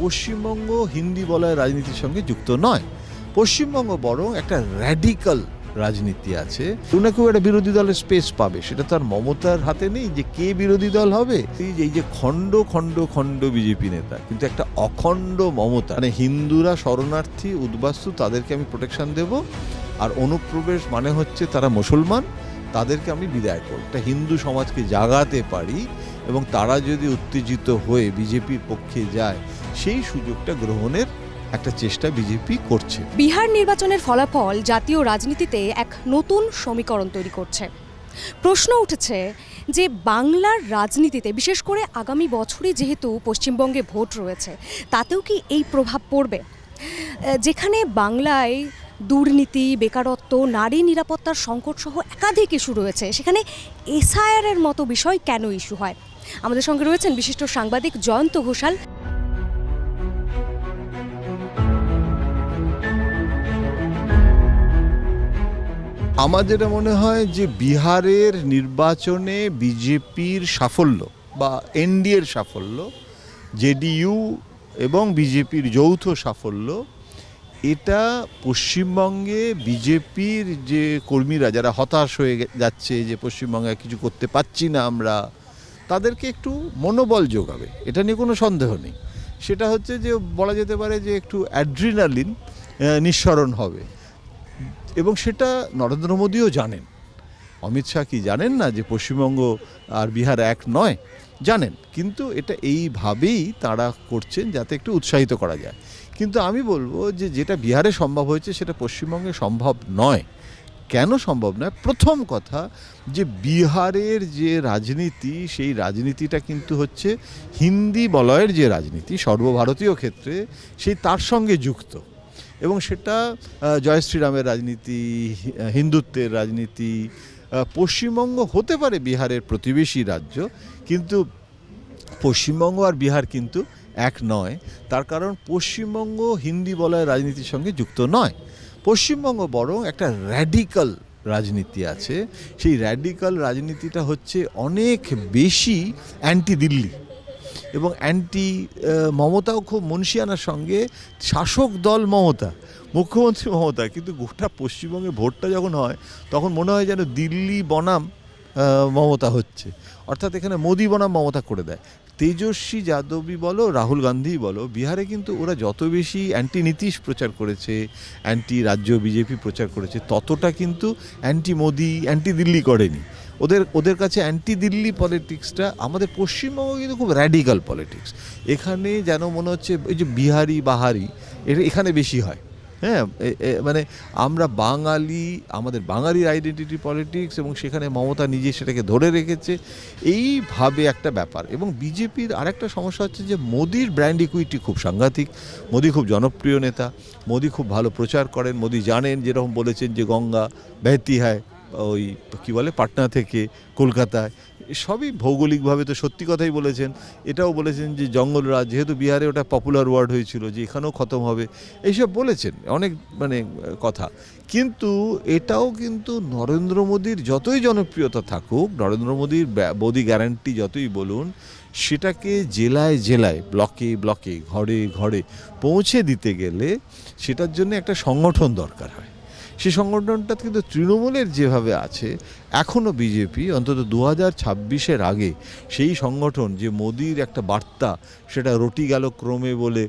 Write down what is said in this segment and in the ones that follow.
পশ্চিমবঙ্গ হিন্দি বলয় রাজনীতির সঙ্গে যুক্ত নয়। পশ্চিমবঙ্গ বরং একটা র্যাডিক্যাল রাজনীতি আছে। কেউ একটা বিরোধী দলের স্পেস পাবে। সেটা তো আর মমতার হাতে নেই যে কে বিরোধী দল হবে। এই যে খণ্ড খণ্ড খণ্ড বিজেপি নেতা, কিন্তু একটা অখণ্ড মমতা। মানে হিন্দুরা শরণার্থী, উদ্বাস্তু, তাদেরকে আমি প্রোটেকশন দেব। আর অনুপ্রবেশ মানে হচ্ছে তারা মুসলমান, তাদেরকে আমি বিদায় করব। একটা হিন্দু সমাজকে জাগাতে পারি এবং তারা যদি উত্তেজিত হয়ে বিজেপির পক্ষে যায় সেই সুযোগটা গ্রহণের একটা চেষ্টা বিজেপি করছে। বিহার নির্বাচনের ফলাফল জাতীয় রাজনীতিতে এক নতুন সমীকরণ তৈরি করছে। প্রশ্ন উঠেছে যে বাংলার রাজনীতিতে, বিশেষ করে আগামী বছরই যেহেতু পশ্চিমবঙ্গে ভোট রয়েছে, তাতেও কি এই প্রভাব পড়বে? যেখানে বাংলায় দুর্নীতি, বেকারত্ব, নারী নিরাপত্তার সংকট সহ একাধিক ইস্যু রয়েছে, সেখানে এসআইআর এর মতো বিষয় কেন ইস্যু হয়? আমাদের সঙ্গে রয়েছেন বিশিষ্ট সাংবাদিক জয়ন্ত ঘোষাল। আমার যেটা মনে হয় যে বিহারের নির্বাচনে বিজেপির সাফল্য বা এনডিএর সাফল্য, জেডিইউ এবং বিজেপির যৌথ সাফল্য, এটা পশ্চিমবঙ্গে বিজেপির যে কর্মীরা যারা হতাশ হয়ে যাচ্ছে যে পশ্চিমবঙ্গে কিছু করতে পারছি না আমরা, তাদেরকে একটু মনোবল যোগাবে। এটা নিয়ে কোনো সন্দেহ নেই। সেটা হচ্ছে যে বলা যেতে পারে যে একটু অ্যাড্রিনালিন নিঃসরণ হবে। এবং সেটা নরেন্দ্র মোদীও জানেন। অমিত শাহ কি জানেন না যে পশ্চিমবঙ্গ আর বিহার এক নয়? জানেন। কিন্তু এটা এইভাবেই তারা করছেন যাতে একটু উৎসাহিত করা যায়। কিন্তু আমি বলব যে যেটা বিহারে সম্ভব হয়েছে সেটা পশ্চিমবঙ্গে সম্ভব নয়। কেন সম্ভব নয়? প্রথম কথা যে বিহারের যে রাজনীতি, সেই রাজনীতিটা কিন্তু হচ্ছে হিন্দি বলয়ের যে রাজনীতি, সর্বভারতীয় ক্ষেত্রে, সেই তার সঙ্গে যুক্ত। এবং সেটা জয় শ্রীরামের রাজনীতি হিন্দুত্বের রাজনীতি পশ্চিমবঙ্গ হতে পারে বিহারের প্রতিবেশী রাজ্য, কিন্তু পশ্চিমবঙ্গ আর বিহার কিন্তু এক নয়। তার কারণ পশ্চিমবঙ্গ হিন্দি বলয় রাজনীতির সঙ্গে যুক্ত নয়। পশ্চিমবঙ্গ বরং একটা র্যাডিক্যাল রাজনীতি আছে। সেই র্যাডিক্যাল রাজনীতিটা হচ্ছে অনেক বেশি অ্যান্টি দিল্লি এবং অ্যান্টি মমতাও খুব মুন্সিয়ানার সঙ্গে শাসক দল মমতা, মুখ্যমন্ত্রী মমতা, কিন্তু গোটা পশ্চিমবঙ্গে ভোটটা যখন হয়, তখন মনে হয় যেন দিল্লি বনাম মমতা হচ্ছে। অর্থাৎ এখানে মোদি বনাম মমতা করে দেয়। তেজস্বী যাদবই বলো, রাহুল গান্ধী বলো, বিহারে কিন্তু ওরা যত বেশি অ্যান্টি নীতিশ প্রচার করেছে অ্যান্টি রাজ্য বিজেপি প্রচার করেছে, ততটা কিন্তু অ্যান্টি মোদি অ্যান্টি দিল্লি করেনি। ওদের ওদের কাছে অ্যান্টি দিল্লি পলিটিক্সটা আমাদের পশ্চিমবঙ্গ কিন্তু খুব র্যাডিক্যাল পলিটিক্স এখানে যেন মনে হচ্ছে এই যে বিহারি, বাহারি এটা এখানে বেশি হয়। হ্যাঁ মানে আমরা বাঙালি, আমাদের বাঙালির আইডেন্টিটি পলিটিক্স এবং সেখানে মমতা নিজে সেটাকে ধরে রেখেছে, এইভাবে একটা ব্যাপার। এবং বিজেপির আরেকটা সমস্যা হচ্ছে যে মোদির ব্র্যান্ড ইকুইটি খুব সাংঘাতিক। মোদি খুব জনপ্রিয় নেতা, মোদি খুব ভালো প্রচার করেন, মোদি জানেন, যেরকম বলেছেন যে গঙ্গা, বেহতি হয়। ওই কী বলে, পাটনা থেকে কলকাতায়, সবই ভৌগোলিকভাবে তো সত্যি কথাই বলেছেন। এটাও বলেছেন যে জঙ্গলরাজ যেহেতু বিহারে ওটা পপুলার ওয়ার্ড হয়েছিল যে এখানেও খতম হবে, এইসব বলেছেন, অনেক মানে কথা। কিন্তু এটাও কিন্তু নরেন্দ্র মোদীর যতই জনপ্রিয়তা থাকুক, নরেন্দ্র মোদীর মোদী গ্যারান্টি যতই বলুন, সেটাকে জেলায় জেলায় ব্লকে ব্লকে ঘরে ঘরে পৌঁছে দিতে গেলে সেটার জন্য একটা সংগঠন দরকার হয়। সেই সংগঠনটা কিন্তু তৃণমূলের যেভাবে আছে এখনও বিজেপি অন্তত দু হাজার ছাব্বিশের আগে সেই সংগঠন যে মোদির একটা বার্তা, সেটা রটি গেল ক্রমে বলে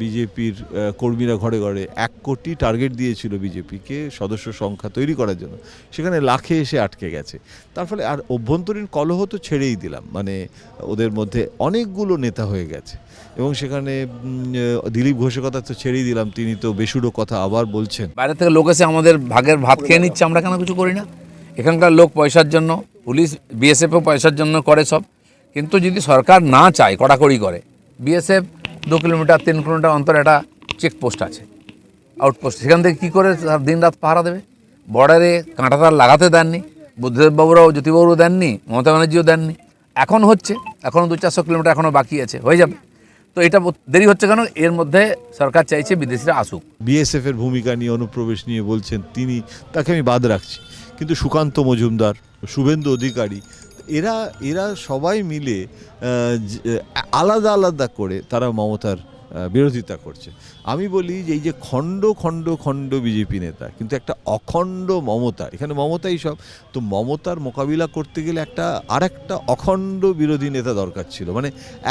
বিজেপির কর্মীরা ঘরে ঘরে এক কোটি টার্গেট দিয়েছিল বিজেপিকে সদস্য সংখ্যা তৈরি করার জন্য। সেখানে লাখে এসে আটকে গেছে। তার ফলে আর অভ্যন্তরীণ কলহ তো ছেড়েই দিলাম মানে ওদের মধ্যে অনেকগুলো নেতা হয়ে গেছে। এবং সেখানে দিলীপ ঘোষের কথা তো ছেড়েই দিলাম, তিনি তো বেসুরো কথা আবার বলছেন। বাইরে থেকে লোক এসে আমাদের ভাগের ভাত খেয়ে নিচ্ছে, আমরা কেন কিছু করি না? এখানকার লোক পয়সার জন্য, পুলিশ বিএসএফও পয়সার জন্য করে সব। কিন্তু যদি সরকার না চায়, কড়াকড়ি করে বিএসএফ দু কিলোমিটার, তিন কিলোমিটার অন্তর একটা চেকপোস্ট আছে আউটপোস্ট সেখান থেকে কী করে দিন রাত পাহারা দেবে? বর্ডারে কাঁটাতার লাগাতে দেননি, বুদ্ধদেববাবুরাও জ্যোতিবাবুরাও দেননি, মমতা ব্যানার্জিও দেননি। এখন হচ্ছে এখনও দু চারশো কিলোমিটার এখনও বাকি আছে, হয়ে যাবে। তো এটা দেরি হচ্ছে কেন? এর মধ্যে সরকার চাইছে বিদেশিরা আসুক। বিএসএফ এর ভূমিকা নিয়ে, অনুপ্রবেশ নিয়ে বলছেন তিনি, তাকে আমি বাদ রাখছি। কিন্তু সুকান্ত মজুমদার, শুভেন্দু অধিকারী, এরা এরা সবাই মিলে আলাদা আলাদা করে তারা মমতার বিরোধিতা করছে। আমি বলি যে এই যে খণ্ড খণ্ড খণ্ড বিজেপি নেতা, কিন্তু একটা অখণ্ড মমতা, এখানে মমতাই সব, তো মমতার মোকাবিলা করতে গেলে একটা, আরেকটা অখণ্ড বিরোধী নেতা দরকার ছিল। মানে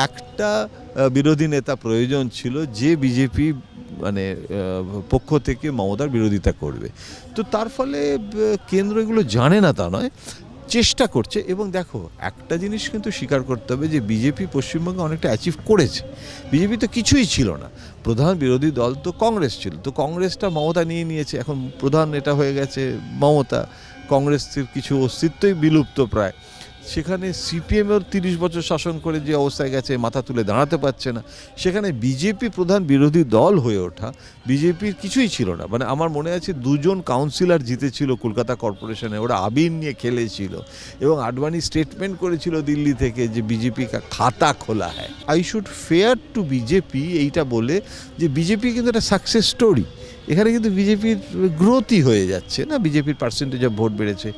একটা বিরোধী নেতা প্রয়োজন ছিল যে বিজেপি মানে পক্ষ থেকে মমতার বিরোধিতা করবে। তো তার ফলে কেন্দ্র এগুলো জানে না তা নয়। চেষ্টা করছে এবং দেখো, একটা জিনিস কিন্তু স্বীকার করতে হবে যে বিজেপি পশ্চিমবঙ্গে অনেকটা অ্যাচিভ করেছে। বিজেপি তো কিছুই ছিল না। প্রধান বিরোধী দল তো কংগ্রেস ছিল। তো কংগ্রেসটা মমতা নিয়ে নিয়েছে। এখন প্রধান এটা হয়ে গেছে মমতা। কংগ্রেসের কিছু অস্তিত্বই বিলুপ্ত প্রায়। সেখানে সিপিএমের তিরিশ বছর শাসন করে যে অবস্থায় গেছে, মাথা তুলে দাঁড়াতে পারছে না। সেখানে বিজেপি প্রধান বিরোধী দল হয়ে ওঠা বিজেপির কিছুই ছিল না। মানে আমার মনে আছে দুজন কাউন্সিলর জিতেছিল কলকাতা কর্পোরেশনে, ওরা আবির নিয়ে খেলেছিল এবং আডবাণী স্টেটমেন্ট করেছিল দিল্লি থেকে যে বিজেপি খাতা খোলা হয়। I should fair to BJP এইটা বলে যে বিজেপি কিন্তু একটা সাকসেস স্টোরি এখানে কিন্তু বিজেপির গ্রোথই হয়ে যাচ্ছে, না? বিজেপির পার্সেন্টেজ অফ ভোট বেড়েছে।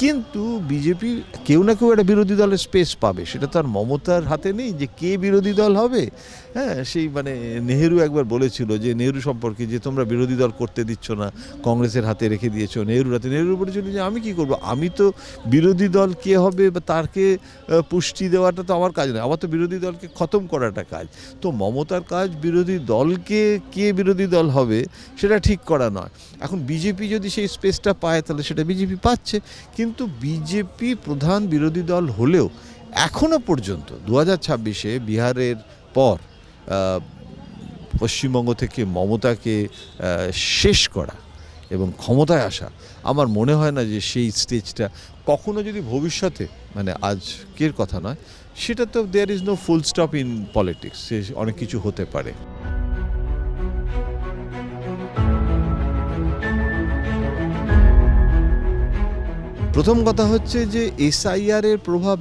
কিন্তু বিজেপি কেউ না কেউ একটা বিরোধী দলের স্পেস পাবে, সেটা তো আর মমতার হাতে নেই যে কে বিরোধী দল হবে। হ্যাঁ সেই মানে নেহেরু একবার বলেছিল যে নেহেরু সম্পর্কে যে তোমরা বিরোধী দল করতে দিচ্ছ না, কংগ্রেসের হাতে রেখে দিয়েছ নেহেরুর হাতে। নেহেরু বলেছিল যে আমি কি করব? আমি তো বিরোধী দল কে হবে বা তারকে পুষ্টি দেওয়াটা তো আমার কাজ নয়। আমার তো বিরোধী দলকে খতম করাটা কাজ। তো মমতার কাজ বিরোধী দলকে কে বিরোধী দল হবে সেটা ঠিক করা নয়। এখন বিজেপি যদি সেই স্পেসটা পায়, তাহলে সেটা বিজেপি পাচ্ছে। কিন্তু বিজেপি প্রধান বিরোধী দল হলেও এখনও পর্যন্ত দু হাজার ছাব্বিশে বিহারের পর পশ্চিমবঙ্গ থেকে মমতাকে শেষ করা এবং ক্ষমতায় আসা, আমার মনে হয় না যে সেই স্টেজটা কখনো যদি ভবিষ্যতে মানে আজকের কথা নয় সেটা তো there is no full stop in politics সে অনেক কিছু হতে পারে। প্রথম কথা হচ্ছে যে এসআইআরের প্রভাব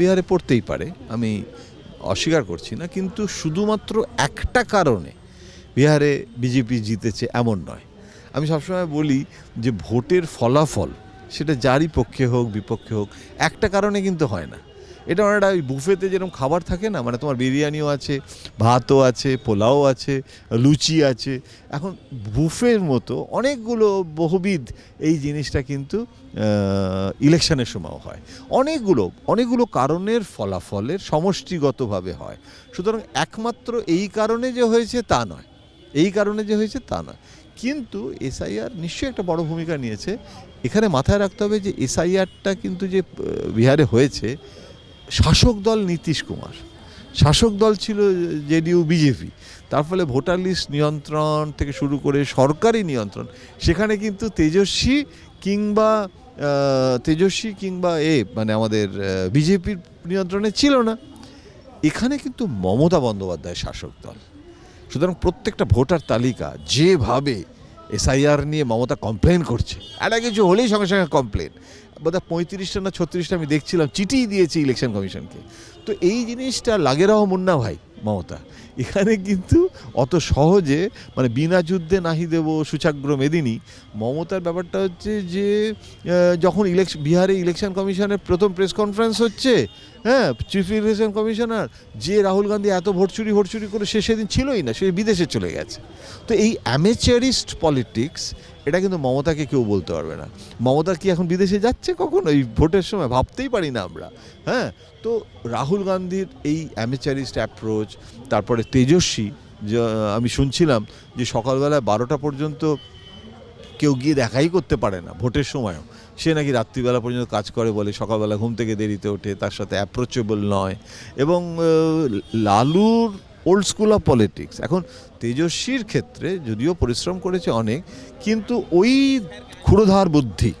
বিহারে পড়তেই পারে। আমি অস্বীকার করছি না, কিন্তু শুধুমাত্র একটা কারণে বিহারে বিজেপি জিতেছে এমন নয়। আমি সবসময় বলি যে ভোটের ফলাফল সেটা যারই পক্ষে হোক, বিপক্ষে হোক, একটা কারণে কিন্তু হয় না। এটা অনেকটা ওই বুফেতে যেরকম খাবার থাকে না মানে তোমার বিরিয়ানিও আছে, ভাতও আছে, পোলাও আছে, লুচি আছে। এখন বুফের মতো অনেকগুলো বহুবিধ এই জিনিসটা কিন্তু ইলেকশনের সময়ও হয়। অনেকগুলো অনেকগুলো কারণের ফলাফলের সমষ্টিগতভাবে হয়। সুতরাং একমাত্র এই কারণে যে হয়েছে তা নয়। এই কারণে যে হয়েছে তা নয়। কিন্তু এসআইআর নিশ্চয়ই একটা বড় ভূমিকা নিয়েছে। এখানে মাথায় রাখতে হবে যে এসআইআরটা কিন্তু যে বিহারে হয়েছে শাসক দল নীতিশ কুমার। শাসক দল ছিল জেডিইউ, বিজেপি। তার ফলে ভোটার লিস্ট নিয়ন্ত্রণ থেকে শুরু করে সরকারি নিয়ন্ত্রণ, সেখানে কিন্তু তেজস্বী কিংবা তেজস্বী কিংবা এ মানে আমাদের বিজেপির নিয়ন্ত্রণে ছিল না। এখানে কিন্তু মমতা বন্দ্যোপাধ্যায় শাসক দল। সুতরাং প্রত্যেকটা ভোটার তালিকা যেভাবে এসআইআর নিয়ে মমতা কমপ্লেন করছে। একটা কিছু হলেই সঙ্গে সঙ্গে কমপ্লেন বোধহয় পঁয়ত্রিশটা না ছত্রিশটা আমি দেখছিলাম, চিঠিই দিয়েছি ইলেকশন কমিশনকে তো এই জিনিসটা লাগেরাও মুন্না ভাই মমতা। এখানে কিন্তু অত সহজে মানে বিনা যুদ্ধে নাহি দেব সুচাগ্র মেদিনী। মমতার ব্যাপারটা হচ্ছে যে যখন ইলেকশন বিহারে ইলেকশন কমিশনের প্রথম প্রেস কনফারেন্স হচ্ছে হ্যাঁ চিফ ইলেকশন কমিশনার, যে রাহুল গান্ধী এত ভোট চুরি ভোট চুরি করে সে সেদিন ছিলই না, সে বিদেশে চলে গেছে। তো এই অ্যামেচারিস্ট পলিটিক্স এটা কিন্তু মমতাকে কেউ বলতে পারবে না। মমতা কি এখন বিদেশে যাচ্ছে কখন? এই ভোটের সময় ভাবতেই পারি না আমরা। হ্যাঁ? তো রাহুল গান্ধীর এই অ্যামেচারিস্ট অ্যাপ্রোচ তারপরে তেজস্বী আমি শুনছিলাম যে সকালবেলায় বারোটা পর্যন্ত কেউ গিয়ে দেখাই করতে পারে না ভোটের সময়ও। সে নাকি রাত্রিবেলা পর্যন্ত কাজ করে বলে সকালবেলা ঘুম থেকে দেরিতে ওঠে, তার সাথে অ্যাপ্রোচেবল নয়। এবং লালুর ওল্ড স্কুল অফ পলিটিক্স এখন তেজস্বীর ক্ষেত্রে যদিও পরিশ্রম করেছে অনেক, কিন্তু ওই ক্ষুরধার বুদ্ধি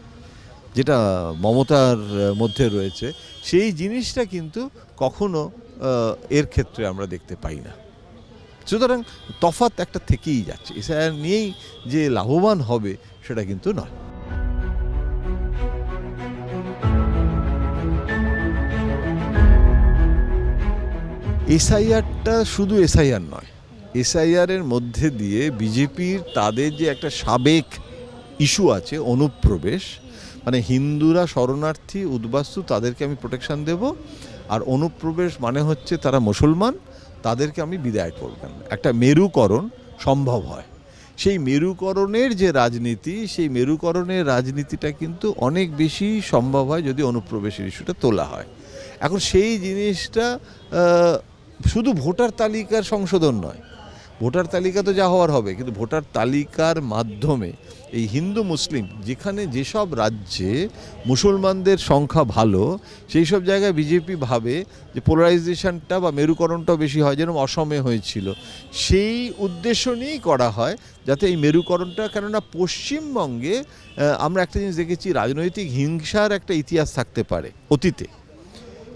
যেটা মমতার মধ্যে রয়েছে, সেই জিনিসটা কিন্তু কখনো এর ক্ষেত্রে আমরা দেখতে পাই না। সুতরাং তফাৎ একটা থেকেই যাচ্ছে। এসআইআর নিয়েই যে লাভবান হবে সেটা কিন্তু নয়। এসআইআরটা শুধু এসআইআর নয় এসআইআর এর মধ্যে দিয়ে বিজেপির তাদের যে একটা সাবেক ইস্যু আছে, অনুপ্রবেশ মানে হিন্দুরা শরণার্থী, উদ্বাস্তু, তাদেরকে আমি প্রোটেকশন দেব। আর অনুপ্রবেশ মানে হচ্ছে তারা মুসলমান, তাদেরকে আমি বিদায় করবেন একটা মেরুকরণ সম্ভব হয়। সেই মেরুকরণের যে রাজনীতি, সেই মেরুকরণের রাজনীতিটা কিন্তু অনেক বেশি সম্ভব হয় যদি অনুপ্রবেশের ইস্যুটা তোলা হয়। এখন সেই জিনিসটা শুধু ভোটার তালিকার সংশোধন নয়, ভোটার তালিকা তো যা হওয়ার হবে, কিন্তু ভোটার তালিকার মাধ্যমে এই হিন্দু মুসলিম যেখানে যেসব রাজ্যে মুসলমানদের সংখ্যা ভালো, সেই সব জায়গায় বিজেপি ভাবে যে পোলারাইজেশনটা বা মেরুকরণটাও বেশি হয়, যেরকম অসমে হয়েছিল। সেই উদ্দেশ্য নিয়েই করা হয় যাতে এই মেরুকরণটা, কেননা পশ্চিমবঙ্গে আমরা একটা জিনিস দেখেছি, রাজনৈতিক হিংসার একটা ইতিহাস থাকতে পারে অতীতে।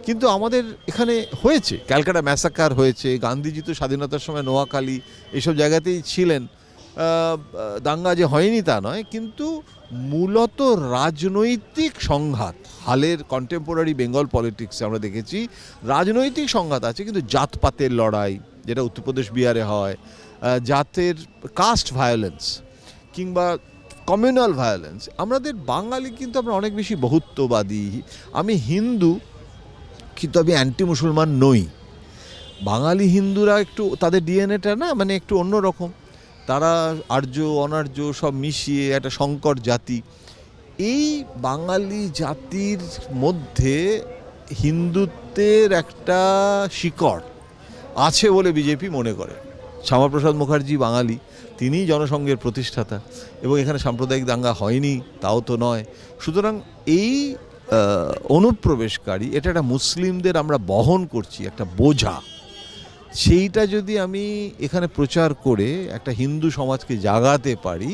কিন্তু আমাদের এখানে হয়েছে। ক্যালকাটা ম্যাসাকার হয়েছে, গান্ধীজি তো স্বাধীনতার সময় নোয়াখালী এসব জায়গাতেই ছিলেন। দাঙ্গা যে হয়নি তা নয়, কিন্তু মূলত রাজনৈতিক সংঘাত, হালের কন্টেম্পোরারি বেঙ্গল পলিটিক্সে আমরা দেখেছি, রাজনৈতিক সংঘাত আছে, কিন্তু জাতপাতের লড়াই, যেটা উত্তরপ্রদেশ বিহারে হয় জাতের কাস্ট ভায়োলেন্স কিংবা কমিউনাল ভায়োলেন্স আমাদের বাঙালি কিন্তু আমরা অনেক বেশি বহুত্ববাদী। আমি হিন্দু কিন্তু আমি অ্যান্টি মুসলমান নই। বাঙালি হিন্দুরা একটু তাদের ডিএনএটা না মানে একটু অন্যরকম। তারা আর্য, অনার্য সব মিশিয়ে একটা সংকর জাতি। এই বাঙালি জাতির মধ্যে হিন্দুত্বের একটা শিকড় আছে বলে বিজেপি মনে করে। শ্যামাপ্রসাদ মুখার্জি বাঙালি, তিনিই জনসংঘের প্রতিষ্ঠাতা। এবং এখানে সাম্প্রদায়িক দাঙ্গা হয়নি, তাও তো নয়। সুতরাং এই অনুপ্রবেশকারী, এটা একটা মুসলিমদের আমরা বহন করছি, একটা বোঝা। সেইটা যদি আমি এখানে প্রচার করে একটা হিন্দু সমাজকে জাগাতে পারি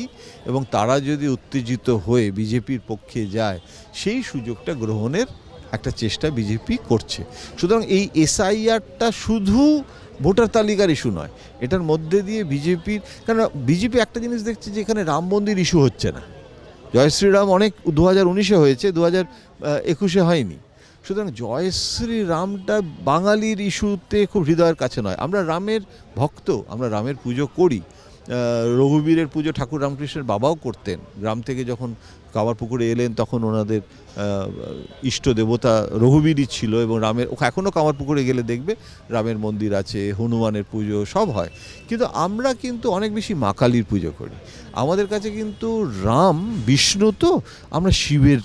এবং তারা যদি উত্তেজিত হয়ে বিজেপির পক্ষে যায়, সেই সুযোগটা গ্রহণের একটা চেষ্টা বিজেপি করছে। সুতরাং এই এসআইআরটা শুধু ভোটার তালিকার ইস্যু নয়, এটার মধ্যে দিয়ে বিজেপির কারণ বিজেপি একটা জিনিস দেখছে যে এখানে রাম মন্দির ইস্যু হচ্ছে না। জয় শ্রীরাম অনেক দু হাজার উনিশে হয়েছে, দু হাজার একুশে হয়নি। সুতরাং জয়শ্রী রামটা বাঙালির ইস্যুতে খুব হৃদয়ের কাছে নয়। আমরা রামের ভক্ত, আমরা রামের পুজো করি। রঘুবীরের পুজো ঠাকুর রামকৃষ্ণের বাবাও করতেন। গ্রাম থেকে যখন কাবার পুকুরে এলেন, তখন ওনাদের ইষ্ট দেবতা রঘুবীরই ছিল এবং রামের, এখনও কামার পুকুরে গেলে দেখবে রামের মন্দির আছে, হনুমানের পুজো সব হয়। কিন্তু আমরা কিন্তু অনেক বেশি মা কালীর পুজো করি। আমাদের কাছে কিন্তু রাম, বিষ্ণু তো আমরা শিবের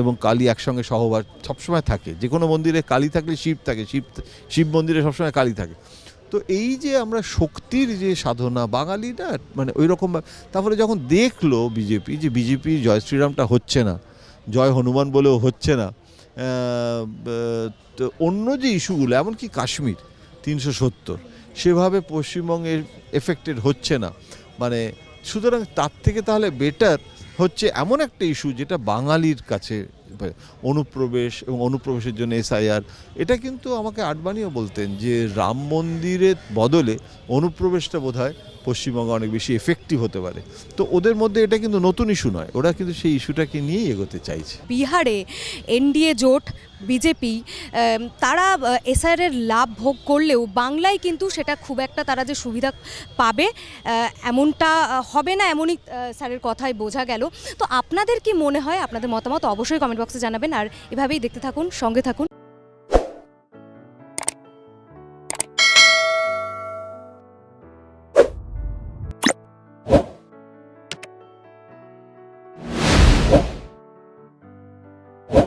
এবং কালী একসঙ্গে সহবাস সবসময় থাকে। যে কোনো মন্দিরে কালী থাকলে শিব থাকে, শিব শিব মন্দিরে সবসময় কালী থাকে। তো এই যে আমরা শক্তির যে সাধনা, বাঙালিরা মানে ওই রকম তারপরে যখন দেখল বিজেপি যে বিজেপি জয় শ্রীরামটা হচ্ছে না, জয় হনুমান বলেও হচ্ছে না তো অন্য যে ইস্যুগুলো, এমনকি কাশ্মীর তিনশো সত্তর, সেভাবে পশ্চিমবঙ্গের এফেক্টেড হচ্ছে না। মানে সুতরাং তার থেকে তাহলে বেটার হচ্ছে এমন একটা ইস্যু যেটা বাঙালির কাছে অনুপ্রবেশ এবং অনুপ্রবেশের জন্য এসআইআর, এটা কিন্তু আমাকে আডবাণীও বলতেন যে রাম মন্দিরের বদলে অনুপ্রবেশটা বোধ হয় পশ্চিমবঙ্গে অনেক বেশি এফেক্টিভ হতে পারে। তো ওদের মধ্যে এটা কিন্তু নতুন ইস্যু নয়। ওরা কিন্তু সেই ইস্যুটাকে নিয়েই এগোতে চাইছে। বিহারে এনডিএ জোট, বিজেপি তারা এসআইআরের লাভ ভোগ করলেও বাংলায় কিন্তু সেটা খুব একটা তারা যে সুবিধা পাবে এমনটা হবে না এমনই স্যারের কথায় বোঝা গেল। তো আপনাদের কি মনে হয়? আপনাদের মতামত অবশ্যই কমেন্ট বক্সে জানাবেন। আর এভাবেই দেখতে থাকুন, সঙ্গে থাকুন।